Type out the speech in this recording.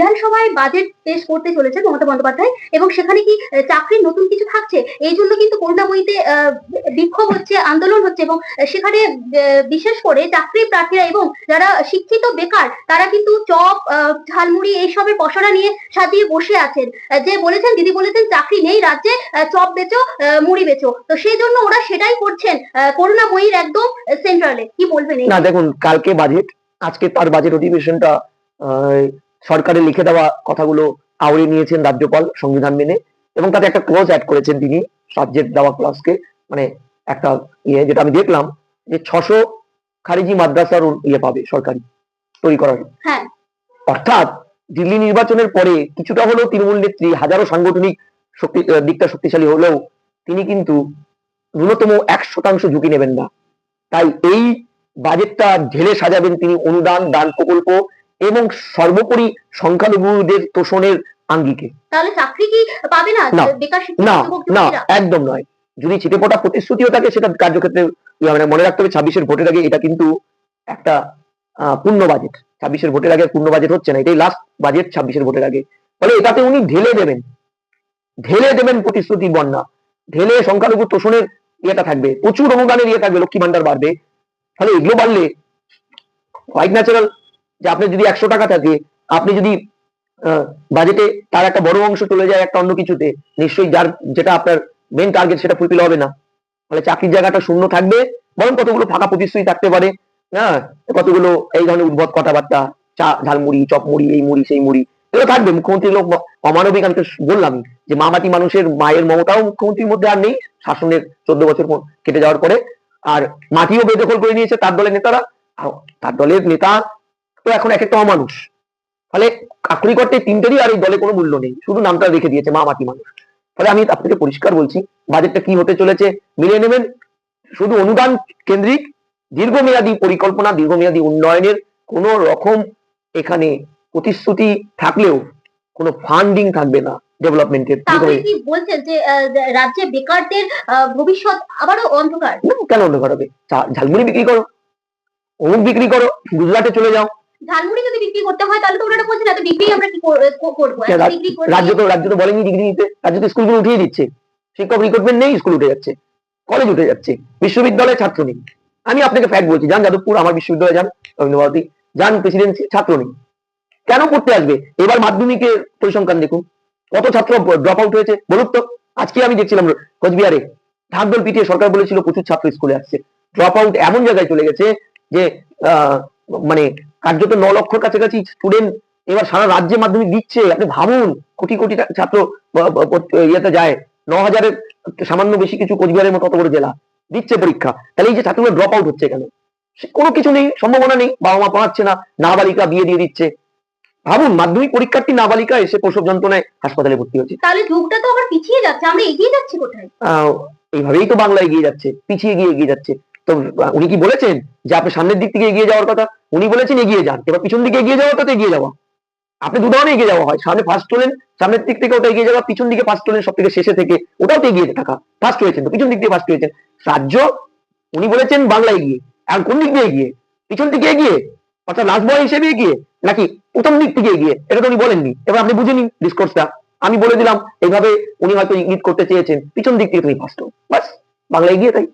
বিধানসভায় বাজেট পেশ করতে চলেছেন মমতা বন্দ্যোপাধ্যায় এবং সেখানে কি চাকরির নতুন কিছু থাকছে? এই জন্য কিন্তু করুণাময়ীতে বিক্ষোভ হচ্ছে, আন্দোলন হচ্ছে এবং সেখানে বিশেষ করে চাকরি প্রার্থীরা এবং যারা শিক্ষিত বেকার, তারা কিন্তু চপ ঝালমুড়ি এইসবের পসরা নিয়ে সাজিয়ে বসে আছেন। যে বলেছেন, দিদি বলেছেন, চাকরি নেই রাজ্যে চপ বেচো মুড়ি বেচো। তো সেই জন্য ওরা সেটাই করছেন করুণাময়ীর একদম সেন্ট্রালে কি বলবেন না, দেখুন, কালকে বাজেট আজকে তার বাজেট অধিবেশনটা সরকারের লিখে দেওয়া কথাগুলো আওড়ে নিয়েছেন রাজ্যপাল সংবিধান মেনে এবং তাতে একটা ক্লজ অ্যাড করেছেন তিনি সাবজেক্ট দেওয়া ক্লজকে মানে একটা ইয়ে যেটা আমি দেখলাম যে ছশো খারিজি মাদ্রাসার ইয়ে পাবে সরকারি তৈরি করার। হ্যাঁ। অর্থাৎ দিল্লি নির্বাচনের পরে কিছুটা হলেও তৃণমূল নেত্রী হাজারো সাংগঠনিক শক্তি দিকটা শক্তিশালী হলেও তিনি কিন্তু ন্যূনতম এক শতাংশ ঝুঁকি নেবেন না। তাই এই বাজেটটা ঢেলে সাজাবেন তিনি অনুদান দান প্রকল্প এবং সর্বোপরি সংখ্যালঘুদের তোষণের আঙ্গিকে। তাহলে চাকরি কি পাবে না? না, না? একদম নয়। যদি ছিটেপোটা প্রতিশ্রুতিও থাকে সেটা কার্যক্ষেত্রে ইয়ে মানে মনে রাখতে হবে ছাব্বিশের ভোটের আগে এটা কিন্তু একটা পূর্ণ বাজেট ছাব্বিশের ভোটের আগে পূর্ণ বাজেট হচ্ছে না। এটাই লাস্ট বাজেট ছাব্বিশের ভোটের আগে। ফলে এটাতে উনি ঢেলে দেবেন। ঢেলে দেবেন প্রতিশ্রুতি বন্যা। ঢেলে সংখ্যালঘু তোষণের ইয়েটা থাকবে। প্রচুর অনুদানের ইয়ে থাকবে লক্ষ্মী ভান্ডার বাড়বে। ফলে এগুলো বাড়লে হোয়াইট ন্যাচারাল যে আপনি যদি একশো টাকা থাকে, আপনি যদি বাজেটে তার একটা বড় অংশ চলে যায় একটা অন্য কিছুতে, নিশ্চয়ই যার যেটা আপনার মেন টার্গেট সেটা ফুলফিল হবে না। ফলে চাকরির জায়গাটা শূন্য থাকবে, বরং কতগুলো ফাঁকা প্রতিশ্রুতি থাকতে পারে হ্যাঁ কতগুলো এই ধরনের উদ্ভট কথাবার্তা, চা, ঝালমুড়ি চপ মুড়ি এই মুড়ি, সেই মুড়ি, এগুলো থাকবে। মুখ্যমন্ত্রীর লোক, অমানবিক, আমি তো বললামই যে মামাটি মানুষের মায়ের মমতাও মুখ্যমন্ত্রীর মধ্যে আর নেই, শাসনের চোদ্দ বছর কেটে যাওয়ার পরে, আর মাটিও বেদখল করে নিয়েছে তার দলের নেতারা। তার দলের নেতা তো এখন এক একটা অমানুষ। ফলে কাকুরি করতে তিনটেরই আর এই দলে কোনো মূল্য নেই শুধু নামটা রেখে দিয়েছে মা মাটি মানুষ। ফলে আমি আপনাকে পরিষ্কার বলছি বাজেটটা কি হতে চলেছে মিলিয়ে নেবেন। শুধু অনুদান কেন্দ্রিক দীর্ঘমেয়াদী পরিকল্পনা দীর্ঘমেয়াদী উন্নয়নের কোন রকম এখানে প্রতিশ্রুতি থাকলেও কোনো ফান্ডিং থাকবে না ডেভেলপমেন্টের বলছেন যে রাজ্যে বেকারদের ভবিষ্যৎ আবারও অন্ধকার? কেন অন্ধকার হবে? ঝালমুড়ি বিক্রি করো অমুক বিক্রি করো গুজরাটে চলে যাও। ঝালমুড়ি যদি বিক্রি করতে হয় তাহলে তো ওনারা বলছেন এত বিক্রি আমরা কি কর- কর- করব। রাজ্য তো রাজ্য তো বলেনি ডিগ্রি নিতে। রাজ্য তো স্কুলগুলো উঠিয়ে দিচ্ছে। শিক্ষক রিক্রুটমেন্ট নেই স্কুল উঠে যাচ্ছে। কলেজ উঠে যাচ্ছে। বিশ্ববিদ্যালয়ে ছাত্র নেই। আমি আপনাকে ফ্যাক্ট বলছি যান যাদবপুর আমার বিশ্ববিদ্যালয়ে যান রবীন্দ্র ভারতী যান প্রেসিডেন্সি ছাত্র নেই। কেন পড়তে আসবে? এবার মাধ্যমিকের পরিসংখ্যান দেখুন। কত ছাত্র ড্রপ আউট হয়েছে? বলুন তো। আজকে আমি দেখছিলাম কোচবিহারে ঢাকদল পিটিয়ে সরকার বলেছিল প্রচুর ছাত্র স্কুলে আসছে। ড্রপ আউট এমন জায়গায় চলে গেছে যে আহ, মানে কার্যত ন লক্ষর কাছাকাছি স্টুডেন্ট এবার সারা রাজ্যে মাধ্যমিক দিচ্ছে। আপনি ভাবুন কোটি কোটি ছাত্র ইয়েতে যায়। ন হাজারের সামান্য বেশি কিছু কোচবিহারের মতো অত বড় জেলা দিচ্ছে পরীক্ষা। তাহলে এই যে ছাত্রগুলো ড্রপ আউট হচ্ছে কেন? কোনো কিছু নেই সম্ভাবনা নেই বাবা মা পড়াচ্ছে না নাবালিকা বিয়ে দিয়ে দিচ্ছে। ভাবুন মাধ্যমিক পরীক্ষার্থী নাবালিকা এসে প্রসব যন্ত্রণায় হাসপাতালে ভর্তি হচ্ছে তাহলে যুগটা তো আবার পিছিয়ে যাচ্ছে আমরা এগিয়ে যাচ্ছি কোথায়? আহ, এইভাবেই তো বাংলা এগিয়ে যাচ্ছে পিছিয়ে গিয়ে এগিয়ে যাচ্ছে। তো উনি কি বলেছেন যে আপনি সামনের দিক থেকে এগিয়ে যাওয়ার কথা? উনি বলেছেন এগিয়ে যান। এবার পিছন দিকে এগিয়ে যাওয়া তো এগিয়ে যাওয়া। আপনি দু এগিয়ে যাওয়া হয়। সামনে ফার্স্ট হলেন সামনের দিক থেকে ওটা এগিয়ে যাওয়া, পিছন দিকে ফার্স্ট হলেন সব থেকে শেষে থেকে ওটাও তো এগিয়ে থাকা। ফার্স্ট হয়েছেন তো, পিছন দিক দিয়ে ফার্স্ট হয়েছেন। রাজ্য, উনি বলেছেন বাংলা এগিয়ে। আর কোন দিক দিয়ে এগিয়ে? পিছন দিকে এগিয়ে? অর্থাৎ লাস্ট বয় হিসেবে এগিয়ে? নাকি প্রথম দিক থেকে এগিয়ে? এটা তো উনি বলেননি। এবার আপনি বুঝে নিন ডিসকোর্সটা আমি বলে দিলাম, এইভাবে উনি হয়তো ইঙ্গিত করতে চেয়েছেন। পিছন দিক থেকে তুমি ফার্স্ট বাস বাংলা এগিয়ে তাই।